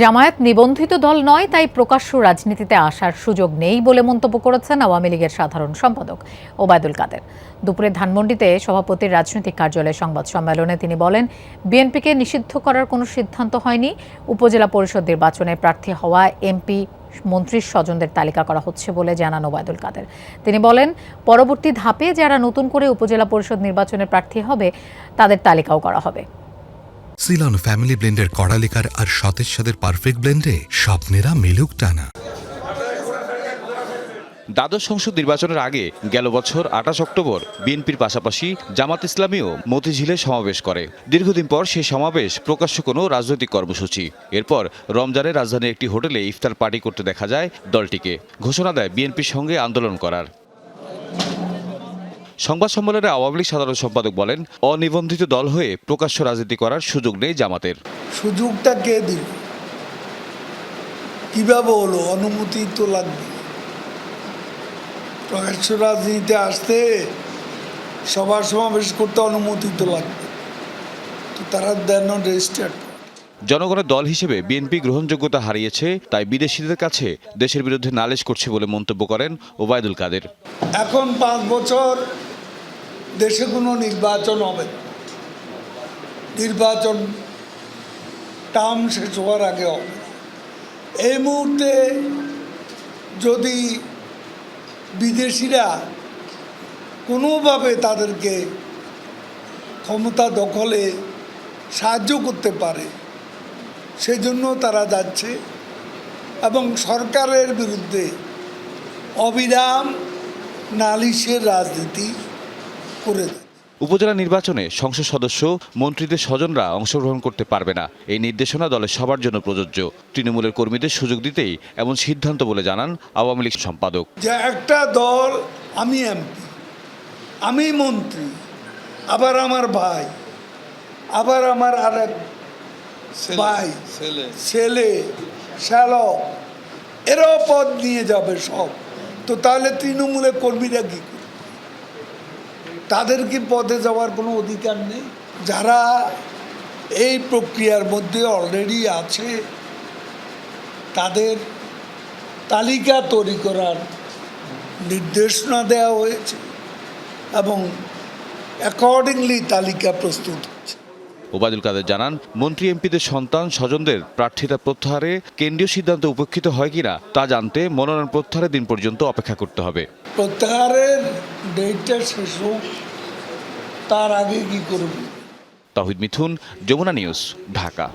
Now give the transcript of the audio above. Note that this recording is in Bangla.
জামায়াত নিবন্ধিত দল নয়, তাই প্রকাশ্য রাজনীতিতে আসার সুযোগ নেই বলে মন্তব্য করেছেন আওয়ামী লীগের সাধারণ সম্পাদক ওবায়দুল কাদের। দুপুরে ধানমন্ডিতে সভাপতির রাজনৈতিক কার্যালয়ে সংবাদ সম্মেলনে তিনি বলেন, বিএনপিকে নিষিদ্ধ করার কোনো সিদ্ধান্ত হয়নি। উপজেলা পরিষদ নির্বাচনে প্রার্থী হওয়া এমপি মন্ত্রীর স্বজনদের তালিকা করা হচ্ছে বলে জানান ওবায়দুল কাদের। তিনি বলেন, পরবর্তী ধাপে যারা নতুন করে উপজেলা পরিষদ নির্বাচনে প্রার্থী হবে, তাদের তালিকাও করা হবে। সিলন ফ্যামিলি ব্লেন্ডের কড়ালিকার আর সতেজ সাদের পারফেক্ট ব্লেন্ডে স্বপ্নেরা মেলুক টানা। দ্বাদশ সংসদ নির্বাচনের আগে গেল বছর আঠাশ অক্টোবর বিএনপির পাশাপাশি জামাত ইসলামীও মতিঝিলে সমাবেশ করে। দীর্ঘদিন পর সেই সমাবেশ প্রকাশ্য কোনো রাজনৈতিক কর্মসূচি। এরপর রমজানে রাজধানীর একটি হোটেলে ইফতার পার্টি করতে দেখা যায় দলটিকে। ঘোষণা দেয় বিএনপির সঙ্গে আন্দোলন করার। সংবাদ সম্মেলনে আওয়ামী লীগ সাধারণ সম্পাদক বলেন অনিবন্ধিত দল হয়ে প্রকাশ্য রাজনীতি করার সুযোগ নেই জামাতের। সুযোগটা কে দিল? কীভাবে হলো? অনুমতি তো লাগবে। প্রকাশ্য রাজনীতিতে আসতে সভা সমাবেশ করতে অনুমতি তো লাগবে। তো তারা দেন রেজিস্টার্ড জনগণের দল হিসেবে বিএনপি গ্রহণযোগ্যতা হারিয়েছে তাই বিদেশিদের কাছে দেশের বিরুদ্ধে নালিশ করছে বলে মন্তব্য করেন ওবায়দুল কাদের। এখন পাঁচ বছর দেশে কোনো নির্বাচন হবে। নির্বাচন টার্ম শেষ হওয়ার আগে হবে। এই মুহূর্তে যদি বিদেশিরা কোনোভাবে তাদেরকে ক্ষমতা দখলে সাহায্য করতে পারে, সেজন্য তারা যাচ্ছে এবং সরকারের বিরুদ্ধে অবিরাম নালিশের রাজনীতি করে যাচ্ছে উপজেলা নির্বাচনে সংসদ সদস্য মন্ত্রীদের স্বজনরা অংশগ্রহণ করতে পারবে না। এই নির্দেশনা দলের সবার জন্য প্রযোজ্য। তৃণমূলের কর্মীদের সুযোগ দিতেই এমন সিদ্ধান্ত বলে জানান আওয়ামী লীগ সম্পাদক। যে একটা দল আমি এমপি আমি মন্ত্রী আবার আমার ভাই আবার আমার আরেক ভাই ছেলে শ্যালক এরাও পদ নিয়ে যাবে সব। তো তাহলে তৃণমূলের কর্মীরা কি করবে? তাদের কি পদে যাওয়ার কোনো অধিকার নেই। যারা এই প্রক্রিয়ার মধ্যে অলরেডি আছে তাদের তালিকা তৈরি করার নির্দেশনা দেওয়া হয়েছে এবং অ্যাকর্ডিংলি তালিকা প্রস্তুত হচ্ছে ওবায়দুল কাদের জানান মন্ত্রী এমপিদের সন্তান স্বজনদের প্রার্থিতা প্রত্যাহারে কেন্দ্রীয় সিদ্ধান্ত উপেক্ষিত হয় কিনা তা জানতে মনোনয়ন প্রত্যাহারের দিন পর্যন্ত অপেক্ষা করতে হবে। প্রত্যাহারের ডেটটা শেষ হোক তার আগে কি করবে? তাহিদ মিথুন যমুনা নিউজ ঢাকা।